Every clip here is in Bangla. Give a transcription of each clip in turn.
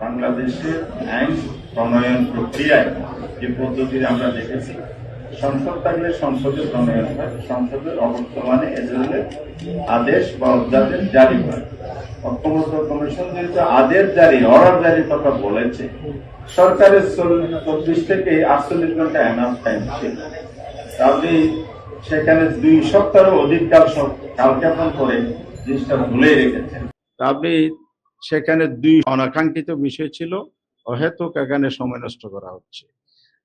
বাংলাদেশের আইন প্রণয়ন প্রক্রিয়ায় যে পদ্ধতি আমরা দেখেছি, সংসদ থাকলে সংসদের প্রণয়ন হয়, সংসদের অবর্তমানে এ ধরনের আদেশ বা অধ্যাদেশ জারি হয়। ঐক্যমত্য কমিশন যেহেতু আদেশ জারি, অর্ডার জারির কথা বলেছে, সরকারের চব্বিশ থেকে আটচল্লিশ ঘণ্টা অ্যানাউন্স টাইম ছিল। তা আপনি সেখানে দুই সপ্তাহেরও অধিক কাল কালক্ষেপণ করে জিনিসটা ভুলে রেখেছেন তা আপনি সেখানে দুই অনাকাঙ্ক্ষিত বিষয় ছিল, অহেতুক এখানে সময় নষ্ট করা হচ্ছে।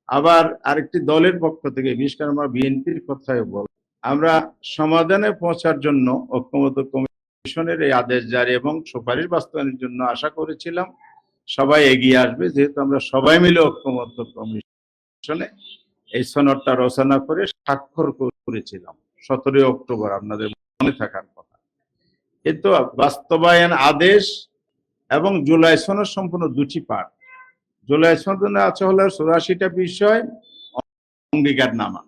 আবার আরেকটি দলের পক্ষ থেকে, বিশেষ করে আমরা বিএনপির কথায় বল আমরা সমাধানে পৌঁছার জন্য ঐক্যমত কমিশনের এই আদেশ জারি এবং সুপারিশ বাস্তবায়নের জন্য আশা করেছিলাম সবাই এগিয়ে আসবে। যেহেতু আমরা সবাই মিলে ঐক্যমত কমিশনে এই সনদটা রচনা করে স্বাক্ষর করেছিলাম। সতেরোই অক্টোবর, আপনাদের মনে থাকার কথা। কিন্তু বাস্তবায়ন আদেশ এবং জুলাই সনদ সম্পূর্ণ দুটি পাঠ জুলাই সনদে আছে হলো চৌরাশিটা বিষয় অঙ্গীকার নামা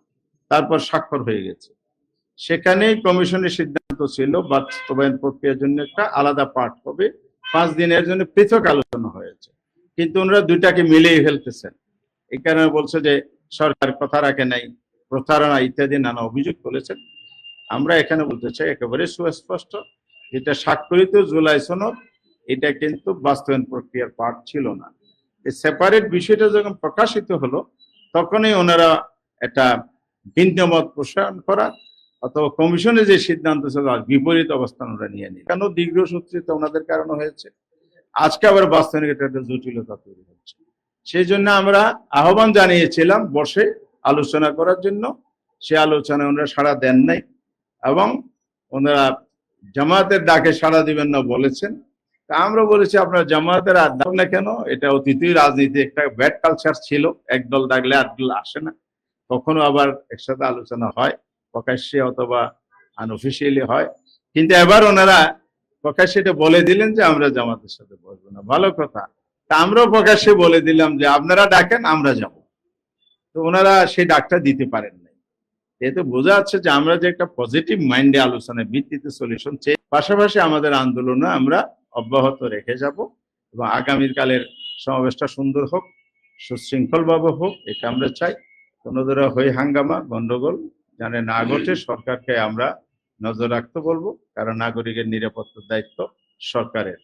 তারপর স্বাক্ষর হয়ে গেছে। সেখানেই কমিশনের সিদ্ধান্ত ছিল, বাস্তবায়ন প্রক্রিয়ার জন্য একটা আলাদা পাঠ হবে, পাঁচ দিনের জন্য পৃথক আলোচনা হয়েছে। কিন্তু ওনারা দুইটাকে মিলিয়ে ফেলতেছেন। এই কারণে বলছে যে, সরকার কথা রাখে নাই, প্রতারণা ইত্যাদি নানা অভিযোগ করেছেন। আমরা এখানে বলতে চাই, একেবারে সুস্পষ্ট, যেটা স্বাক্ষরিত জুলাই সনদ এটা কিন্তু বাস্তবায়ন প্রক্রিয়ার পার্ট ছিল না। সেপারেট বিষয়টা যখন প্রকাশিত হলো, তখনই ওনারা একটা ভিন্ন মত প্রসারণ করা অথবা কমিশনের যে সিদ্ধান্ত ছিল বিপরীত অবস্থান ওরা নিয়ে নিই কেন দীর্ঘসূত্রিত ওনাদের কারণে হয়েছে? আজকে আবার বাস্তবায়নের ক্ষেত্রে একটা জটিলতা তৈরি হচ্ছে। সেই জন্য আমরা আহ্বান জানিয়েছিলাম বসে আলোচনা করার জন্য। সে আলোচনায় ওনারা সাড়া দেন নাই এবং ওনারা জামায়াতের ডাকে সাড়া দিবেন না বলেছেন। তা আমরা বলেছি, আপনার জামায়াতের আর না কেন? এটা অতীতই রাজনীতি, একটা ব্যাড কালচার ছিল। একদল ডাকলে আরেকদল আসে না। কখনো আবার একসাথে আলোচনা হয়, প্রকাশ্যে অথবা আনঅফিসিয়ালি হয়। কিন্তু এবার ওনারা প্রকাশ্যে এটা বলে দিলেন যে, আমরা জামাতের সাথে বসবো না। ভালো কথা। তা আমরাও প্রকাশ্যে বলে দিলাম যে, আপনারা ডাকেন, আমরা যাব। তো ওনারা সেই ডাকটা দিতে পারেন নাই। এতে বোঝা যাচ্ছে যে, আমরা যে একটা পজিটিভ মাইন্ডে আলোচনায় ভিত্তিতে সলিউশন চাই পাশাপাশি আমাদের আন্দোলনে আমরা অব্যাহত রেখে যাব এবং আগামীর কালের সমাবেশটা সুন্দর হোক সুশৃঙ্খল ভাবে হোক এটা আমরা চাই। কোনো ধরনের হই হাঙ্গামা, গন্ডগোল জানে না ঘটে, সরকারকে আমরা নজর রাখতে বলব, কারণ নাগরিকের নিরাপত্তার দায়িত্ব সরকারের।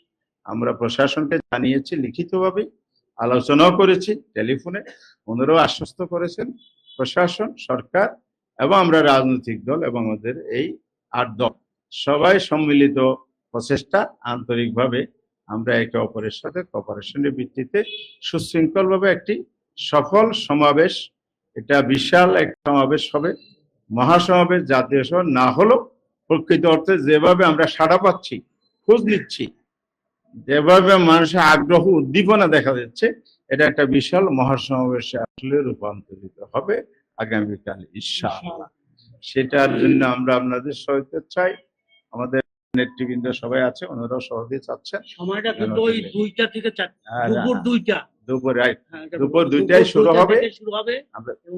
আমরা প্রশাসনকে জানিয়েছি, লিখিতভাবে আলোচনাও করেছি টেলিফোনে, ওনারাও আশ্বস্ত করেছেন, প্রশাসন, সরকার এবং আমরা রাজনৈতিক দল এবং আমাদের এই আট দল, সবাই সম্মিলিত প্রচেষ্টা আন্তরিকভাবে আমরা একে অপরের সাথে কপারেশনের ভিত্তিতে সুশৃঙ্খলভাবে একটি সফল সমাবেশ এটা বিশাল এক সমাবেশ হবে মহাসমাবেশ জাতীয় সভা না হলেও প্রকৃত অর্থে যেভাবে আমরা সাড়া পাচ্ছি খোঁজ নিচ্ছি যেভাবে মানুষের আগ্রহ উদ্দীপনা দেখা যাচ্ছে এটা একটা বিশাল মহাসমাবেশে আসলে রূপান্তরিত হবে আগামীকাল ইনশাআল্লাহ। সেটার জন্য আমরা আপনাদের সহায়তা চাই আমাদের নেতৃবৃন্দ সবাই আছে ওনারাও সহজে চাচ্ছেন সময়টা কিন্তু ওই দুইটা থেকে চারটা দুপুর দুইটা। দুপুরে হ্যাঁ, দুপুর দুইটায় শুরু হবে। শুরু হবে এবং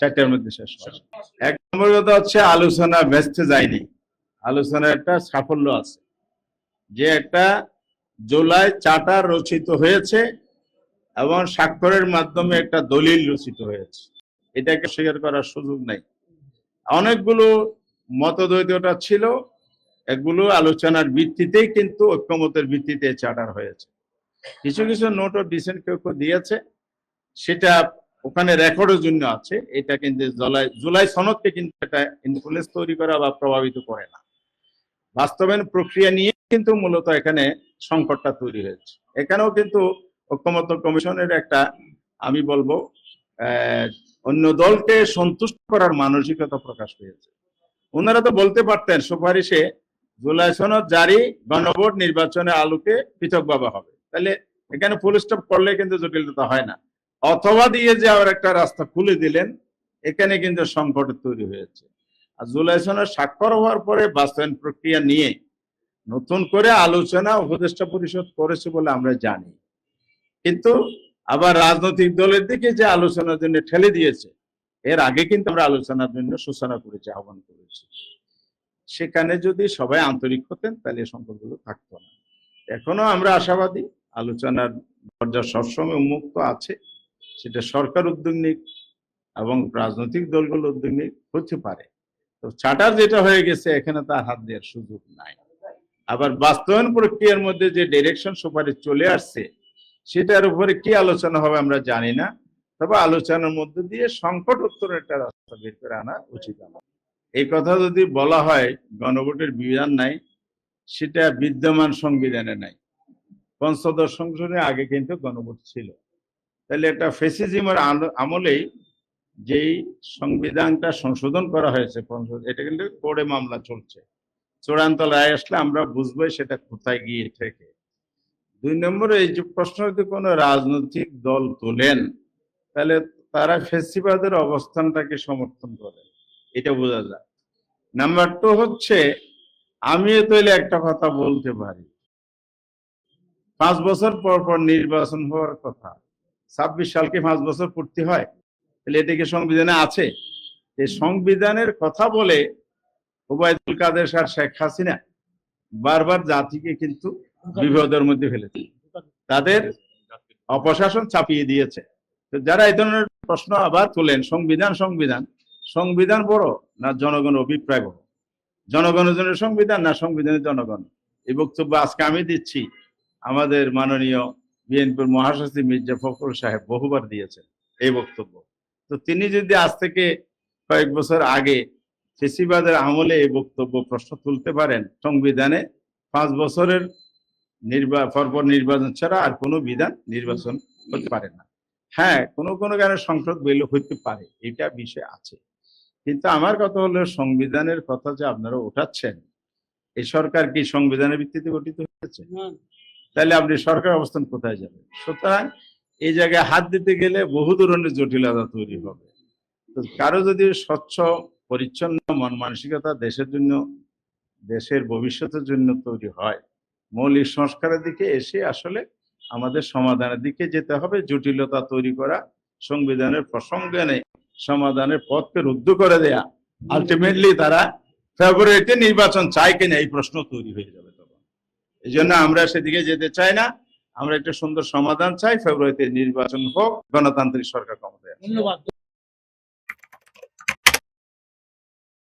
চারটার মধ্যে শেষ হবে। এক নম্বর কথা হচ্ছে আলোচনা ব্যস্ত যায়নি। আলোচনার একটা সাফল্য আছে। যে একটা জুলাই চার্টার রচিত হয়েছে এবং স্বাক্ষরের মাধ্যমে একটা দলিল রচিত হয়েছে। এটাকে স্বীকার করার সুযোগ নাই। অনেকগুলো মতদ্বৈততা ছিল। এগুলো আলোচনার ভিত্তিতেই কিন্তু ঐক্যমতের ভিত্তিতে চার্টার হয়েছে। কিছু কিছু নোট অফ ডিসেন্ট কেউ কেউ দিয়েছে। সেটা ওখানে রেকর্ডের জন্য আছে। এটা কিন্তু জুলাই জুলাই সনদকে কিন্তু এটা ইনফ্লুয়েন্স তৈরি করা বা প্রভাবিত করে না। বাস্তবায়ন প্রক্রিয়া নিয়ে কিন্তু মূলত এখানে সংকটটা তৈরি হয়েছে। এখানেও কিন্তু ঐক্যমত্য কমিশনের একটা, আমি বলব অন্য দলকে সন্তুষ্ট করার মানসিকতা প্রকাশ পেয়েছে। ওনারা তো বলতে পারতেন, সুপারিশে জুলাই সনদ জারি, গণভোট নির্বাচনের আলোকে পৃথকভাবে হবে। তাহলে এখানে ফুল স্টপ করলে কিন্তু জটিলতা হয় না। অথবা দিয়ে যে আবার একটা রাস্তা খুলে দিলেন, এখানে কিন্তু সংকট তৈরি হয়েছে। আর জুলাই সনের স্বাক্ষর হওয়ার পরে বাস্তবায়ন প্রক্রিয়া নিয়ে নতুন করে আলোচনা উপদেষ্টা পরিষদ করেছে বলে আমরা জানি। কিন্তু আবার রাজনৈতিক দলের দিকে যে আলোচনার জন্য ঠেলে দিয়েছে, এর আগে কিন্তু আমরা আলোচনার জন্য সূচনা করেছি, আহ্বান করেছি। সেখানে যদি সবাই আন্তরিক হতেন, তাহলে এই সংকটগুলো থাকতো না। এখনও আমরা আশাবাদী, আলোচনার দরজা সবসময় উন্মুক্ত আছে, সেটা সরকার উদ্যোগ নিক এবং রাজনৈতিক দলগুলো উদ্যোগ নিক, হতে পারে। তো চার্টার যেটা হয়ে গেছে, এখানে তার হাত দেওয়ার সুযোগ নাই। আবার বাস্তবায়ন প্রক্রিয়ার মধ্যে যে ডিরেকশন সুপারিশ চলে আসছে, সেটার উপরে কি আলোচনা হবে আমরা জানি না। তবে আলোচনার মধ্যে দিয়ে সংকট উত্তরের একটা রাস্তা বের করে আনা উচিত আমার। এই কথা যদি বলা হয়, গণভোটের বিধান নাই, সেটা বিদ্যমান সংবিধানে নাই। পঞ্চদশ সংশোধনে আগে কিন্তু গণভোট ছিল। তাহলে এটা ফেসিজিমের আমলেই যেই সংবিধানটা সংশোধন করা হয়েছে এটা কিন্তু কোর্টে মামলা চলছে। চূড়ান্ত রায় আসলে আমরা বুঝব সেটা কোথায় গিয়ে থেকে। দুই নম্বরে এই যে প্রশ্ন যদি কোনো রাজনৈতিক দল তোলেন, তাহলে তারা ফেসিবাদের অবস্থানটাকে সমর্থন করে এটা বোঝা যায়। নাম্বার টু হচ্ছে, আমিও তাহলে একটা কথা বলতে পারি। পাঁচ বছর পর পর নির্বাচন হওয়ার কথা। ছাব্বিশ সালকে পাঁচ বছর পূর্তি হয়? তাহলে এটা কি সংবিধানে আছে? এই সংবিধানের কথা বলে ওবায়দুল কাদের আর শেখ হাসিনা বারবার জাতিকে কিন্তু বিপদের মধ্যে ফেলেছে। তাদের অপশাসন চাপিয়ে দিয়েছে। যারা এই ধরনের প্রশ্ন আবার তোলেন, সংবিধান সংবিধান সংবিধান বড় না জনগণের অভিপ্রায় বড় জনগণের জন্য সংবিধান না সংবিধানের জনগণ? এই বক্তব্য আজকে আমি দিচ্ছি আমাদের মাননীয় বিএনপির মহাসচিব মির্জা ফখরুল সাহেব বহুবার দিয়েছেন এই বক্তব্য। তো তিনি যদি আজ থেকে কয়েক বছর আগে ফেসিবাদের আমলে এই বক্তব্য প্রশ্ন তুলতে পারেন, সংবিধানে পাঁচ বছরের পরপর নির্বাচন ছাড়া আর কোনো বিধান নির্বাচন হতে পারে না। হ্যাঁ কোনো কোনো কারণে সংসদ বেল হইতে পারে, এটা বিষয় আছে। কিন্তু আমার কথা হলো সংবিধানের কথা যে আপনারা উঠাচ্ছেন এই সরকার কি সংবিধানের ভিত্তিতে গঠিত হয়েছে? তাহলে আপনি সরকার অবস্থান কোথায় যাবেন? সুতরাং এই জায়গায় হাত দিতে গেলে বহু ধরনের জটিলতা তৈরি হবে। তো কারও যদি স্বচ্ছ পরিচ্ছন্ন মন মানসিকতা দেশের জন্য দেশের ভবিষ্যতের জন্য তৈরি হয় মৌলিক সংস্কারের দিকে এসে আসলে আমাদের সমাধানের দিকে যেতে হবে জটিলতা তৈরি করা সংবিধানের প্রসঙ্গে সমাধানের পথকে রুদ্ধ করে দেয়া। আলটিমেটলি তারা ফেব্রুয়ারিতে নির্বাচন চায় কিনা এই প্রশ্ন তৈরি হয়ে যাবে তখন। এই জন্য আমরা সেদিকে যেতে চাই না। আমরা একটা সুন্দর সমাধান চাই। ফেব্রুয়ারিতে নির্বাচন হোক, গণতান্ত্রিক সরকার ক্ষমতায় ধন্যবাদ।